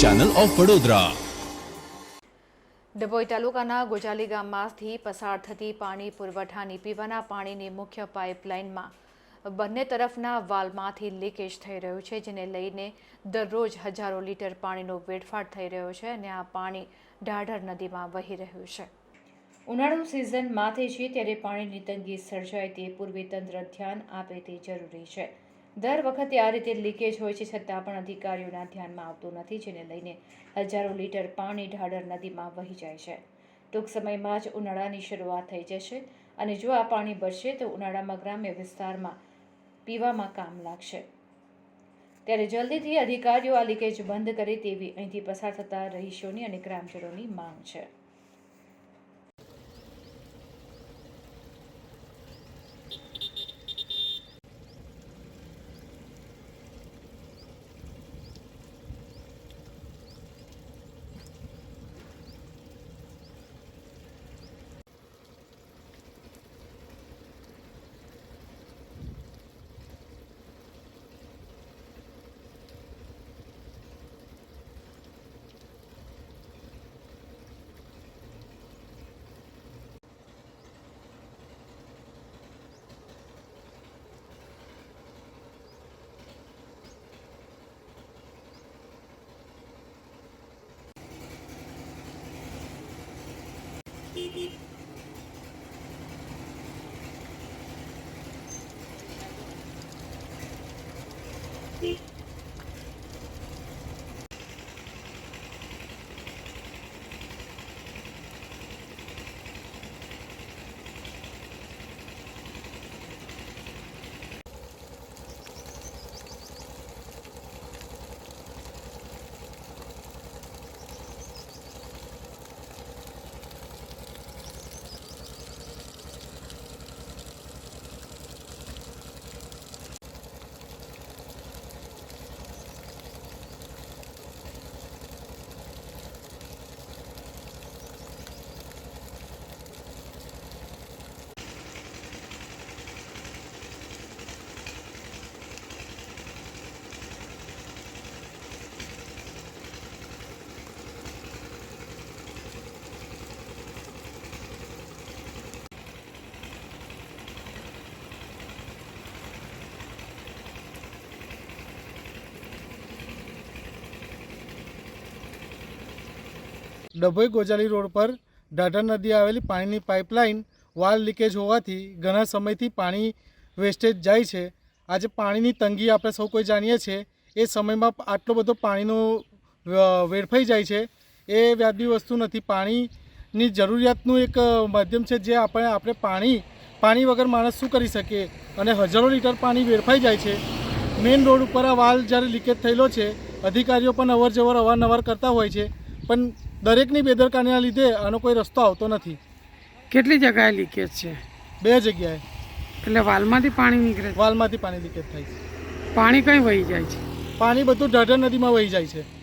Channel of Vadodara Dabhoi તાલુકાના ગોજાલી ગામમાંથી પસાર થતી પાણી પુરવઠાની પીવાના પાણીની મુખ્ય પાઇપલાઇનમાં બંને તરફના વાલમાંથી લીકેજ થઈ રહ્યું છે, જેને લઈને દરરોજ હજારો લીટર પાણીનો વેડફાટ થઈ રહ્યો છે અને આ પાણી ઢાઢર નદીમાં વહી રહ્યું છે. ઉનાળુ સિઝન માથે છે ત્યારે પાણીની તંગી સર્જાય તે પૂર્વે તંત્ર ધ્યાન આપે તે જરૂરી છે. દર વખતે આ રીતે લીકેજ હોય છે છતાં પણ અધિકારીઓના ધ્યાનમાં આવતું નથી, જેને લઈને હજારો લીટર પાણી ઢાળર નદીમાં વહી જાય છે. ટૂંક સમયમાં જ ઉનાળાની શરૂઆત થઈ જશે અને જો આ પાણી બચશે તો ઉનાળામાં ગ્રામ્ય વિસ્તારમાં પીવામાં કામ લાગશે. ત્યારે જલ્દીથી અધિકારીઓ આ લીકેજ બંધ કરે તેવી અહીંથી પસાર થતા રહીશોની અને ગ્રામજનોની માંગ છે. Beep. ડભોઈ ગોજાલી રોડ પર ઢાઢર નદી આવેલી પાણીની પાઇપલાઇન વાલ લીકેજ હોવાથી ઘણા સમયથી પાણી વેસ્ટેજ જાય છે. આજે પાણીની તંગી આપણે સૌ કોઈ જાણીએ છીએ. એ સમયમાં આટલો બધો પાણીનો વેડફાઈ જાય છે. એ વ્યાજબી વસ્તુ નથી. પાણીની જરૂરિયાતનું એક માધ્યમ છે જે આપણે આપણે પાણી પાણી વગર માણસ શું કરી શકીએ અને હજારો લીટર પાણી વેડફાઈ જાય છે. મેઇન રોડ ઉપર આ વાલ જ્યારે લીકેજ થયેલો છે, અધિકારીઓ પણ અવર જવર અવારનવાર કરતા હોય છે. પણ દરેકની બેદરકારીના લીધે આનો કોઈ રસ્તો આવતો નથી. કેટલી જગ્યાએ લીકેજ છે? બે જગ્યાએ. એટલે વાલમાંથી પાણી નીકળે વાલમાંથી પાણી લીકેજ થાય છે. પાણી કઈ વહી જાય છે? પાણી બધું ઢાઢર નદીમાં વહી જાય છે.